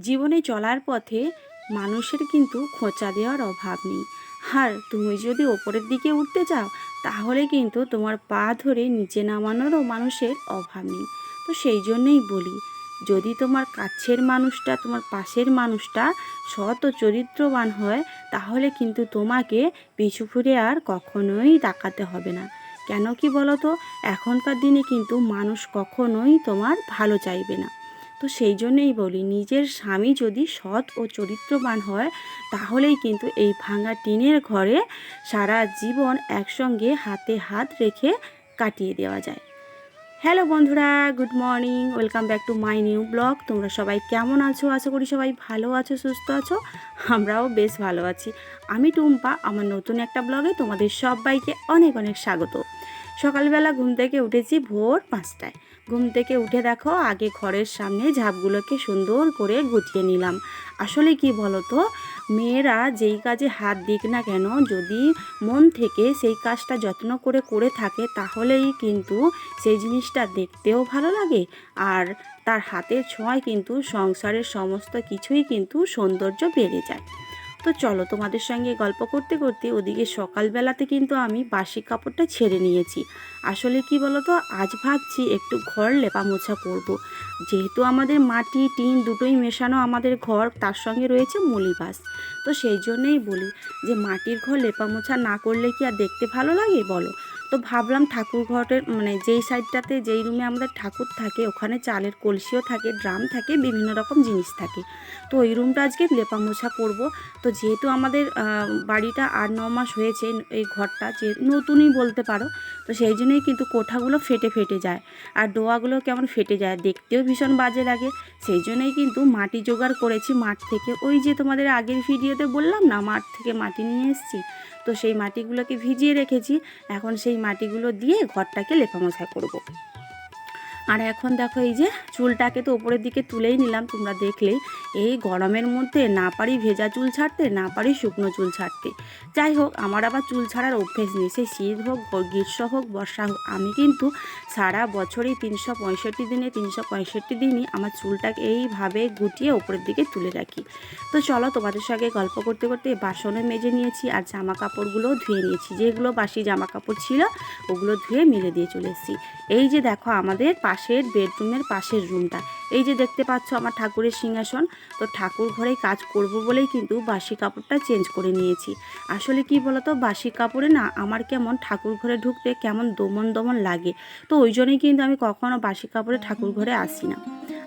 জীবনে চলার পথে মানুষের কিন্তু খোঁচা দেওয়ার অভাব নেই। আর তুমি যদি ওপরের দিকে উঠতে চাও, তাহলে কিন্তু তোমার পা ধরে নিচে নামানোরও মানুষের অভাব নেই। তো সেই জন্যেই বলি, যদি তোমার কাছের মানুষটা, তোমার পাশের মানুষটা সৎ ও চরিত্রবান হয়, তাহলে কিন্তু তোমাকে পিছু ফিরে আর কখনোই তাকাতে হবে না। কেন কি বলো তো এখনকার দিনে কিন্তু মানুষ কখনোই তোমার ভালো চাইবে না। তো সেই জন্যেই বলি, নিজের স্বামী যদি সৎ ও চরিত্রবান হয়, তাহলেই কিন্তু এই ভাঙা টিনের ঘরে সারা জীবন একসঙ্গে হাতে হাত রেখে কাটিয়ে দেওয়া যায়। হ্যালো বন্ধুরা, good morning, welcome back to my new blog. তোমরা সবাই কেমন আছো? আশা করি সবাই ভালো আছো, সুস্থ আছো। আমরাও বেশ ভালো আছি। আমি টুম্পা, আমার নতুন একটা ব্লগে তোমাদের সবাইকে অনেক অনেক স্বাগত। সকালবেলা ঘুম থেকে উঠেছি ভোর পাঁচটায়। ঘুম থেকে উঠে দেখো, আগে ঘরের সামনে ঝাপগুলোকে সুন্দর করে গুছিয়ে নিলাম। আসলে কি বলো তো মেয়েরা যেই কাজে হাত দিক না কেন, যদি মন থেকে সেই কাজটা যত্ন করে করে থাকে, তাহলেই কিন্তু সেই জিনিসটা দেখতেও ভালো লাগে। আর তার হাতের ছোঁয়ায় কিন্তু সংসারের সমস্ত কিছুই কিন্তু সৌন্দর্য বেড়ে যায়। তো চলো তোমাদের সঙ্গে গল্প করতে করতে ওদিকে সকালবেলাতে কিন্তু আমি বাসি কাপড়টা ছেড়ে নিয়েছি। আসলে কি বলো তো আজ ভাবছি একটু ঘর লেপা মোছা করব। যেহেতু আমাদের মাটি, টিন দুটোই মেশানো আমাদের ঘর, তার সঙ্গে রয়েছে মলিবাস তো সেই জন্যেই বলি যে মাটির ঘর লেপা মোছা না করলে কি আর দেখতে ভালো লাগে বলো? তো ভাবলাম ঠাকুর ঘরের মানে যেই সাইডটাতে যেই রুমে আমাদের ঠাকুর থাকে, ওখানে চালের কলসিও থাকে, ড্রাম থাকে, বিভিন্ন রকম জিনিস থাকে। তো ওই রুমটা আজকে লেপা মোছা করব। তো যেহেতু আমাদের বাড়িটা আট, ন মাস হয়েছে এই ঘরটা, যে নতুনই বলতে পারো, তো সেই জন্যই কিন্তু কোঠাগুলো ফেটে ফেটে যায়। আর ডোয়াগুলো কেমন ফেটে যায়, দেখতেও ভীষণ বাজে লাগে। সেই জন্যই কিন্তু মাটি জোগাড় করেছি মাঠ থেকে। ওই যে তোমাদের আগের ভিডিওতে বললাম না, মাঠ থেকে মাটি নিয়ে এসেছি? তো সেই মাটিগুলোকে ভিজিয়ে রেখেছি এখন সেই মাটিগুলো দিয়ে ঘরটাকে লেপামশা করব। আর এখন দেখো এই যে চুলটাকে তো ওপরের দিকে তুলেই নিলাম, তোমরা দেখলেই এই গরমের মধ্যে না পারি ভেজা চুল ছাড়তে, না পারি শুকনো চুল ছাড়তে। যাই হোক, আমার আবার চুল ছাড়ার অভ্যেস নেই। সেই শীত হোক গ্রীষ্ম হোক, বর্ষা হোক, আমি কিন্তু সারা বছরই তিনশো পঁয়ষট্টি দিনে, তিনশো পঁয়ষট্টি দিনই আমার চুলটাকে এইভাবে গুটিয়ে ওপরের দিকে তুলে রাখি। তো চলো, তোমাদের সঙ্গে গল্প করতে করতে বাসনে মেজে নিয়েছি আর জামা কাপড়গুলোও ধুয়ে নিয়েছি। যেগুলো বাসি জামা কাপড় ছিল, ওগুলো ধুয়ে মেলে দিয়ে চলে এসেছি। এই যে দেখো আমাদের পাশের বেডরুমের পাশের রুমটা। এই যে দেখতে পাচ্ছ আমার ঠাকুরের সিংহাসন। তো ঠাকুর ঘরে কাজ করব বলেই কিন্তু বাসি কাপড়টা চেঞ্জ করে নিয়েছি। আসলে কি বলতো, বাসি কাপড়ে না আমার কেমন ঠাকুর ঘরে ঢুকতে কেমন দমন দমন লাগে। তো ওই জন্যই কিন্তু আমি কখনো বাসি কাপড়ে ঠাকুর ঘরে আসি না।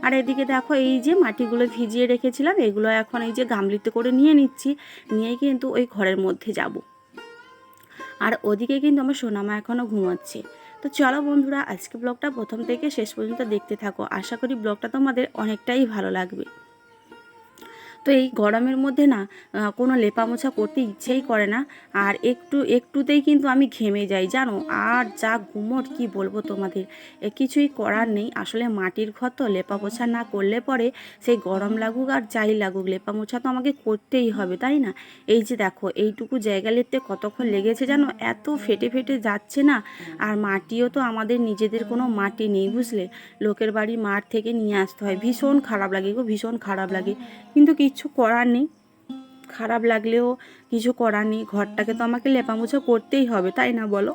আর এদিকে দেখো এই যে মাটিগুলো ভিজিয়ে রেখেছিলাম, এগুলো এখন এই যে গামলিতে করে নিয়ে নিচ্ছি। নিয়ে কিন্তু ওই ঘরের মধ্যে যাব। আর ওদিকে কিন্তু আমার সোনামা এখনও ঘুমাচ্ছে। তো চলো বন্ধুরা, আজকে ব্লগটা প্রথম থেকে শেষ পর্যন্ত দেখতে থাকো। আশা করি ব্লগটা তোমাদের অনেকটাই ভালো লাগবে। তো এই গরমের মধ্যে না কোনো লেপা মোছা করতে ইচ্ছেই করে না। আর একটু, একটুতেই কিন্তু আমি ঘেমে যাই, জানো? আর যা গুমট, কি বলব তোমাদের? কিছুই করার নেই। আসলে মাটির ঘর তো লেপা মোছা না করলে পরে সেই গরম লাগুক আর যাই লাগুক লেপা মোছা তো আমাকে করতেই হবে, তাই না? এই যে দেখো, এইটুকু জায়গা লিখতে কতক্ষণ লেগেছে জানো? এত ফেটে ফেটে যাচ্ছে না। আর মাটিও তো আমাদের নিজেদের কোনো মাটি নেই, বুঝলে? লোকের বাড়ি মাঠ থেকে নিয়ে আসতে হয়। ভীষণ খারাপ লাগে গো, ভীষণ খারাপ লাগে। কিন্তু কিচ্ছু করার নেই। খারাপ লাগলেও কিছু করার নেই। ঘরটাকে তো আমাকে লেপামোছা করতেই হবে, তাই না বলো?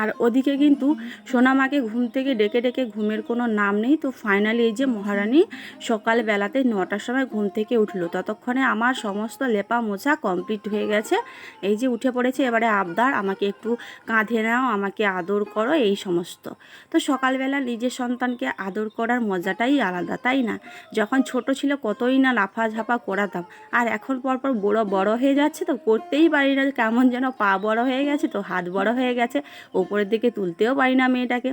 আর ওদিকে কিন্তু সোনামাকে ঘুম থেকে ডেকে ডেকে ঘুমের কোনো নাম নেই। তো ফাইনালি এই যে মহারানী সকালবেলাতে নটার সময় ঘুম থেকে উঠল। ততক্ষণে আমার সমস্ত লেপা মোছা কমপ্লিট হয়ে গেছে। এই যে উঠে পড়েছে, এবারে আবদার, আমাকে একটু কাঁধে নাও, আমাকে আদর করো, এই সমস্ত। তো সকালবেলা নিজের সন্তানকে আদর করার মজাটাই আলাদা, তাই না? যখন ছোট ছিল কতই না লাফা ঝাপা করাতাম। আর এখন পরপর বড় বড় হয়ে যাচ্ছে, তো করতেই পারি না কেমন যেন পা বড় হয়ে গেছে, তো হাত বড় হয়ে গেছে। ওপরের দিকে তুলতেও পারি না মেয়েটাকে।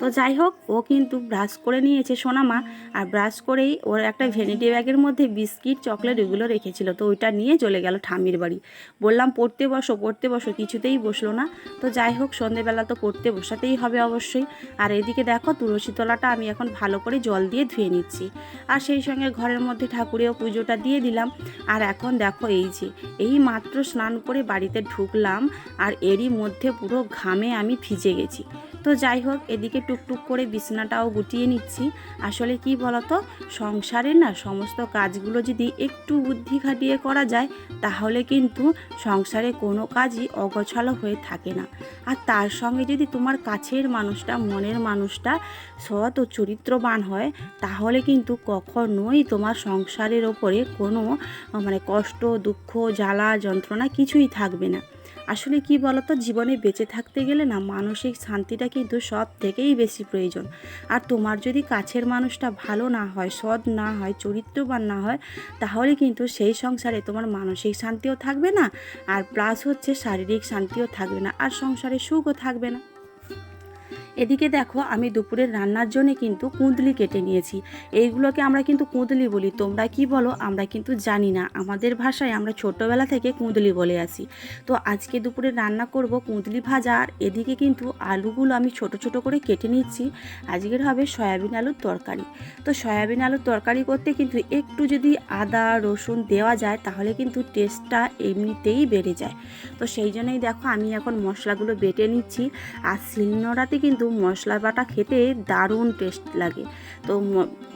তো যাই হোক, ও কিন্তু ব্রাশ করে নিয়েছে সোনামা। আর ব্রাশ করেই ওর একটা ভ্যানিটি ব্যাগের মধ্যে বিস্কিট চকলেট এগুলো রেখেছিল। তো ওইটা নিয়ে চলে গেল ঠামির বাড়ি। বললাম, পড়তে বসো পড়তে বসো, কিছুতেই বসল না। তো যাই হোক, সন্ধেবেলা তো পড়তে বসাতেই হবে অবশ্যই। আর এদিকে দেখো, তুলসী তলাটা আমি এখন ভালো করে জল দিয়ে ধুয়ে নিচ্ছি। আর সেই সঙ্গে ঘরের মধ্যে ঠাকুরেও পুজোটা দিয়ে দিলাম। আর এখন দেখো, এই যে, এই মাত্র স্নান করে বাড়িতে ঢুকলাম। আর এরই মধ্যে পুরো ঘামে আমি ভিজে গেছি। তো যাই হোক, এদিকে টুকটুক করে বিছানাটাও গুটিয়ে নিচ্ছি। আসলে কি বলতো সংসারের না সমস্ত কাজগুলো যদি একটু বুদ্ধি খাটিয়ে করা যায়, তাহলে কিন্তু সংসারে কোনো কাজই অগোছালো হয়ে থাকে না। আর তার সঙ্গে যদি তোমার কাছের মানুষটা, মনের মানুষটা সৎ ও চরিত্রবান হয়, তাহলে কিন্তু কখনোই তোমার সংসারের ওপরে কোনো মানে কষ্ট, দুঃখ, জ্বালা, যন্ত্রণা কিছুই থাকবে না। আসলে কি বলতো, জীবনে বেঁচে থাকতে গেলে না মানসিক শান্তিটা কিন্তু সব থেকেই বেশি প্রয়োজন। আর তোমার যদি কাছের মানুষটা ভালো না হয়, সৎ না হয়, চরিত্রবান না হয়, তাহলে কিন্তু সেই সংসারে তোমার মানসিক শান্তিও থাকবে না, আর প্লাস হচ্ছে শারীরিক শান্তিও থাকবে না, আর সংসারে সুখও থাকবে না। এদিকে দেখো, আমি দুপুরের রান্নার জন্য কিন্তু কুঁদলি কেটে নিয়েছি। এইগুলোকে আমরা কিন্তু কুঁদলি বলি। তোমরা কি বলো? আমরা কিন্তু জানি না। আমাদের ভাষায় আমরা ছোটোবেলা থেকে কুঁদলি বলে আসি। তো আজকে দুপুরে রান্না করব কুঁদলি ভাজা। আর এদিকে কিন্তু আলুগুলো আমি ছোট ছোট করে কেটে নিচ্ছি। আজকের হবে সয়াবিন আলুর তরকারি। তো সয়াবিন আলুর তরকারি করতে কিন্তু একটু যদি আদা, রসুন দেওয়া যায়, তাহলে কিন্তু টেস্টটা এমনিতেই বেড়ে যায়। তো সেই জন্যই দেখো, আমি এখন মশলাগুলো বেটে নিচ্ছি। আর শিলনোড়াতে কিন্তু মশলা বাটা খেতে দারুণ টেস্ট লাগে। তো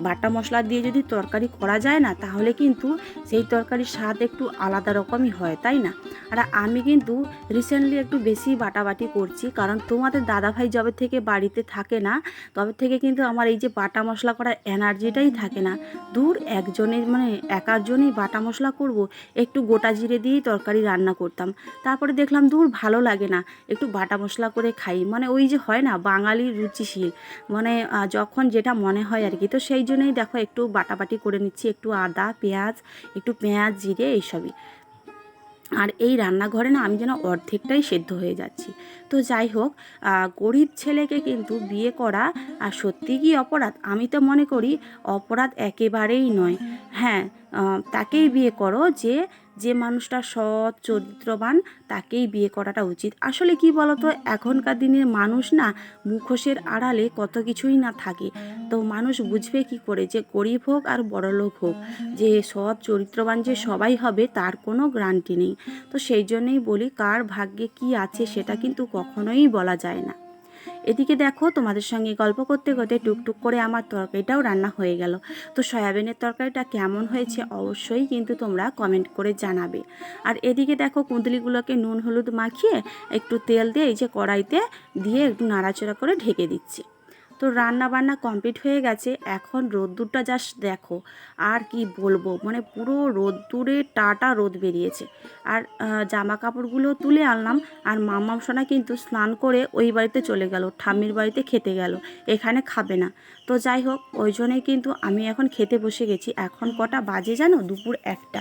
বাটা মশলা দিয়ে যদি তরকারি করা যায় না, তাহলে কিন্তু সেই তরকারির স্বাদ একটু আলাদা রকমই হয়, তাই না? আর আমি কিন্তু রিসেন্টলি একটু বেশি বাটাবাটি করছি, কারণ তোমাদের দাদাভাই যবে থেকে বাড়িতে থাকে না, তবে থেকে কিন্তু আমার এই যে বাটা মশলা করার এনার্জিটাই থাকে না। দূর একজনের মানে একার জন্যই বাটা মশলা করব, একটু গোটা জিরে দিয়েই তরকারি রান্না করতাম। তারপরে দেখলাম দূর ভালো লাগে না, একটু বাটা মশলা করে খাই। মানে ওই যে হয় না বাঙালির রুচিশীল। মানে যখন যেটা মনে হয় আর কি। তো সেই জন্যই দেখো একটু বাটাবাটি করে নিচ্ছি, একটু আদা, পেঁয়াজ, একটু পেঁয়াজ, জিরে এইসবই। আর এই রান্নাঘরে না আমি যেন অর্ধেকটাই সেদ্ধ হয়ে যাচ্ছি। তো যাই হোক গরিব ছেলেকে কিন্তু বিয়ে করা আর সত্যি কি অপরাধ? আমি তো মনে করি অপরাধ একেবারেই নয়। হ্যাঁ তাকেই বিয়ে করো যে যে মানুষটা সৎ, চরিত্রবান, তাকেই বিয়ে করাটা উচিত। আসলে কি বলতো, এখনকার দিনের মানুষ না মুখোশের আড়ালে কত কিছুই না থাকে। তো মানুষ বুঝবে কি করে যে গরিব হোক আর বড়লোক হোক, যে সৎ, চরিত্রবান যে সবাই হবে তার কোনো গ্যারান্টি নেই। তো সেই জন্যেই বলি, কার ভাগ্যে কি আছে সেটা কিন্তু কখনোই বলা যায় না। এদিকে দেখো, তোমাদের সঙ্গে গল্প করতে করতে টুকটুক করে আমার তরকারিটাও রান্না হয়ে গেল। তো সয়াবিনের তরকারিটা কেমন হয়েছে অবশ্যই কিন্তু তোমরা কমেন্ট করে জানাবে। আর এদিকে দেখো কুঁদলিগুলোকে নুন, হলুদ মাখিয়ে একটু তেল দিয়ে এই যে কড়াইতে দিয়ে একটু নাড়াচড়া করে ঢেকে দিচ্ছি। তো রান্না বান্না কমপ্লিট হয়ে গেছে, এখন রোদ্দুরটা জাস্ট দেখো, আর কি বলব? মানে পুরো রোদ্দুরে টাটা রোদ বেরিয়েছে। আর জামা কাপড়গুলো তুলে আনলাম, আর মামাম সোনা কিন্তু স্নান করে ওই বাড়িতে চলে গেল, ঠাম্মির বাড়িতে খেতে গেল, এখানে খাবে না। তো যাই হোক, ওই জন্যই কিন্তু আমি এখন খেতে বসে গেছি, এখন কটা বাজে জানো? দুপুর একটা।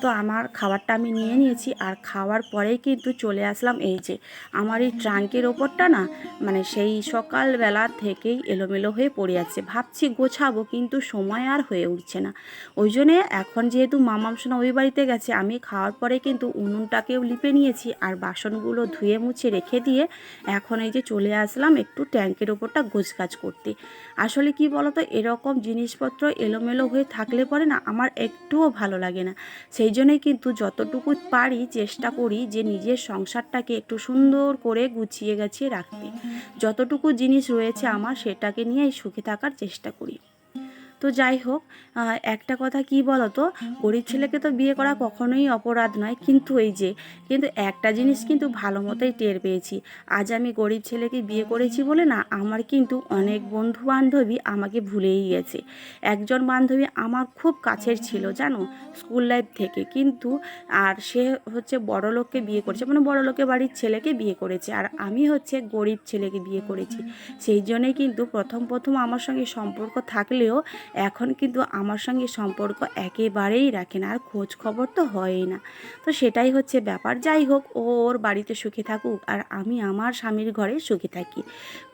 তো আমার খাবারটা আমি নিয়ে নিয়েছি, আর খাওয়ার পরেই কিন্তু চলে আসলাম এই যে, আমার এই ট্রাঙ্কের ওপরটা না মানে সেই সকালবেলা থেকেই এলোমেলো হয়ে পড়ে আছে। ভাবছি গোছাবো, কিন্তু সময় আর হয়ে উঠছে না। ওই জন্যে এখন যেহেতু মামাম সোনা ওই বাড়িতে গেছে, আমি খাওয়ার পরে কিন্তু উনুনটাকেও লিপে নিয়েছি আর বাসনগুলো ধুয়ে মুছে রেখে দিয়ে এখন এই যে চলে আসলাম একটু ট্যাঙ্কের ওপরটা গোছগাছ করতে। আসলে কি বলতো, এরকম জিনিসপত্র এলোমেলো হয়ে থাকলে পরে না আমার একটুও ভালো লাগে না। সেই জন্যই কিন্তু যতটুকু পারি চেষ্টা করি যে নিজের সংসারটাকে একটু সুন্দর করে গুছিয়ে গাছিয়ে রাখতে। যতটুকু জিনিস রয়েছে আমার সেটাকে নিয়েই সুখে থাকার চেষ্টা করি। তো যাই হোক একটা কথা কি বলতো? গরিব ছেলেকে তো বিয়ে করা কখনোই অপরাধ নয়। কিন্তু এই যে, কিন্তু একটা জিনিস কিন্তু ভালো মতোই টের পেয়েছি। আজ আমি গরিব ছেলেকে বিয়ে করেছি বলে না, আমার কিন্তু অনেক বন্ধু বান্ধবী আমাকে ভুলেই গেছে। একজন বান্ধবী আমার খুব কাছের ছিল, জানো? স্কুল লাইফ থেকে। কিন্তু আর সে হচ্ছে বড় লোককে বিয়ে করেছে মানে বড় লোকের বাড়ির ছেলেকে বিয়ে করেছে। আর আমি হচ্ছে গরিব ছেলেকে বিয়ে করেছি। সেই জন্যই কিন্তু প্রথম প্রথম আমার সঙ্গে সম্পর্ক থাকলেও এখন কিন্তু আমার সঙ্গে সম্পর্ক একেবারেই রাখে না, আর খোঁজ খবর তো হয়ই না। তো সেটাই হচ্ছে ব্যাপার। যাই হোক, ও ওর বাড়িতে সুখে থাকুক, আর আমি আমার স্বামীর ঘরে সুখে থাকি।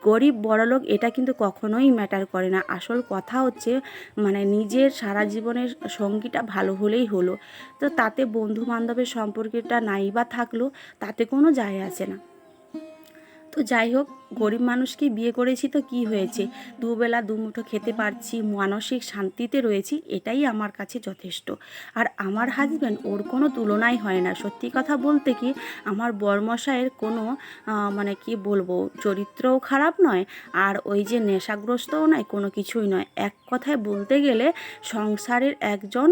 গরিব বড়লোক, এটা কিন্তু কখনোই ম্যাটার করে না। আসল কথা হচ্ছে মানে নিজের সারা জীবনের সঙ্গীটা ভালো হলেই হলো। তো তাতে বন্ধু বান্ধবের সম্পর্কটা নাই বা থাকল, তাতে কোনো যায় আসে না। তো যাই হোক, গরিব মানুষকে বিয়ে করেছি তো কি হয়েছে? দুবেলা দুমুঠো খেতে পারছি, মানসিক শান্তিতে রয়েছি, এটাই আমার কাছে যথেষ্ট। আর আমার হাজব্যান্ড ওর কোনো তুলনাই হয় না। সত্যি কথা বলতে কি, আমার বরমশাইয়ের কোনো মানে কি বলব, চরিত্রও খারাপ নয়, আর ওই যে নেশাগ্রস্তও নয়, কোনো কিছুই নয়। এক কথায় বলতে গেলে, সংসারের একজন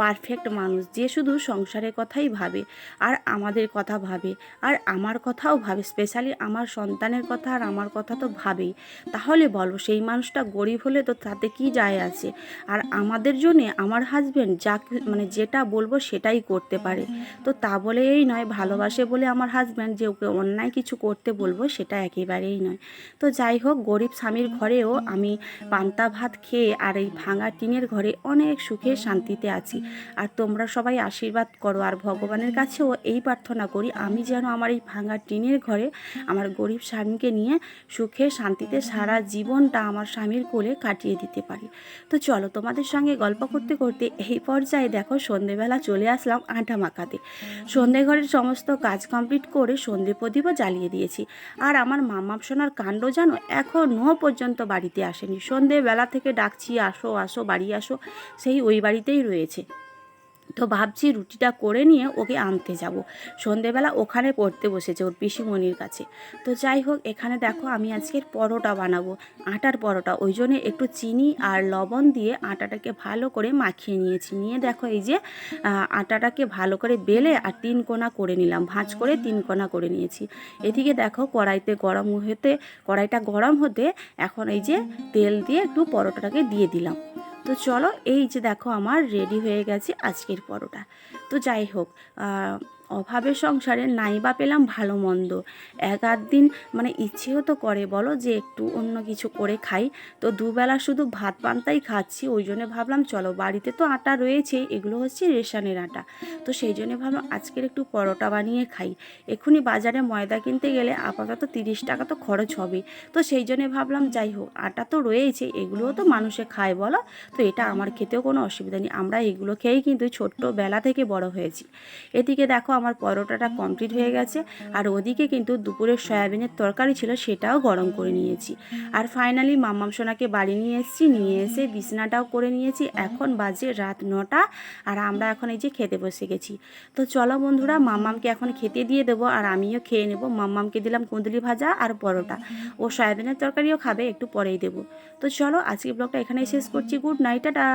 পারফেক্ট মানুষ, যে শুধু সংসারের কথাই ভাবে, আর আমাদের কথা ভাবে, আর আমার কথাও ভাবে স্পেশালি আমার সন্তানের কথা আর আমার কথা তো ভাবেই। তাহলে বলো, সেই মানুষটা গরিব হলে তো তাতে কি যায় আছে? আর আমাদের জন্যে আমার হাজব্যান্ড যা মানে যেটা বলব সেটাই করতে পারে। তো তা বলে এই নয়, ভালোবাসে বলে আমার হাজব্যান্ড যে ওকে অন্যায় কিছু করতে বলব সেটা একেবারেই নয়। তো যাই হোক, গরিব স্বামীর ঘরেও আমি পান্তা ভাত খেয়ে আর এই ভাঙা টিনের ঘরে অনেক সুখে শান্তিতে আছি। আর তোমরা সবাই আশীর্বাদ করো, আর ভগবানের কাছেও এই প্রার্থনা করি, আমি যেন আমার এই ভাঙা টিনের ঘরে আমার গরিব স্বামীকে নিয়ে সুখে শান্তিতে সারা জীবনটা আমার স্বামীর কোলে কাটিয়ে দিতে পারি। তো চলো তোমাদের সঙ্গে গল্প করতে করতে এই পর্যায়ে দেখো সন্ধেবেলা চলে আসলাম আটা মাখাতে। সন্ধে ঘরের সমস্ত কাজ কমপ্লিট করে সন্ধে প্রদীপও জ্বালিয়ে দিয়েছি। আর আমার মামাপ সোনার কাণ্ড জানো এখনও পর্যন্ত বাড়িতে আসেনি। সন্ধেবেলা থেকে ডাকছি, আসো আসো, বাড়ি আসো। সেই ওই বাড়িতেই রয়েছে। তো ভাবছি রুটিটা করে নিয়ে ওকে আনতে যাব। সন্ধেবেলা ওখানে পড়তে বসেছে ওর পিসিমণির কাছে। তো যাই হোক, এখানে দেখো আমি আজকের পরোটা বানাবো, আটার পরোটা। ওই জন্য একটু চিনি আর লবণ দিয়ে আটাটাকে ভালো করে মাখিয়ে নিয়েছি। নিয়ে দেখো এই যে আটাটাকে ভালো করে বেলে আর তিন কোনা করে নিলাম। ভাঁজ করে তিন কোনা করে নিয়েছি। এদিকে দেখো কড়াইতে গরম হতে, কড়াইটা গরম হতে এখন এই যে তেল দিয়ে একটু পরোটাটাকে দিয়ে দিলাম। তো চলো এই যে দেখো আমার রেডি হয়ে গেছে আজকের পরোটা। তো যাই হোক অভাবের সংসারে নাই বা পেলাম ভালো মন্দ। এক আধ দিন মানে ইচ্ছেও তো করে, বলো যে একটু অন্য কিছু করে খাই। তো দুবেলা শুধু ভাত পান্তাই খাচ্ছি, ওই জন্য ভাবলাম চলো বাড়িতে তো আটা রয়েছে, এগুলো হচ্ছে রেশনের আটা। তো সেই জন্য ভাবলাম আজকের একটু পরোটা বানিয়ে খাই। এক্ষুনি বাজারে ময়দা কিনতে গেলে আপাতত তিরিশ টাকা তো খরচ হবে তো সেই জন্য ভাবলাম যাই হোক, আটা তো রয়েছে, এগুলোও তো মানুষে খায়, বলো। তো এটা আমার খেতেও কোনো অসুবিধা নেই, আমরা এগুলো খেয়েই কিন্তু ছোট্টবেলা থেকে বড় হয়েছি। এদিকে দেখো আমার পরোটাটা কমপ্লিট হয়ে গেছে। আর ওদিকে কিন্তু দুপুরের সয়াবিনের তরকারি ছিল, সেটাও গরম করে নিয়েছি। আর ফাইনালি মাম্মাম সোনাকে বাড়ি নিয়ে এসেছি, নিয়ে এসে বিছনাটাও করে নিয়েছি। এখন বাজে রাত নটা আর আমরা এখন এই যে খেতে বসে গেছি। তো চলো বন্ধুরা, মাম্মামকে এখন খেতে দিয়ে দেবো আর আমিও খেয়ে নেব। মাম্মামকে দিলাম কুঁদলি ভাজা আর পরোটা। ও সয়াবিনের তরকারিও খাবে, একটু পরেই দেবো। তো চলো আজকে ব্লগটা এখানেই শেষ করছি। Good night, tata.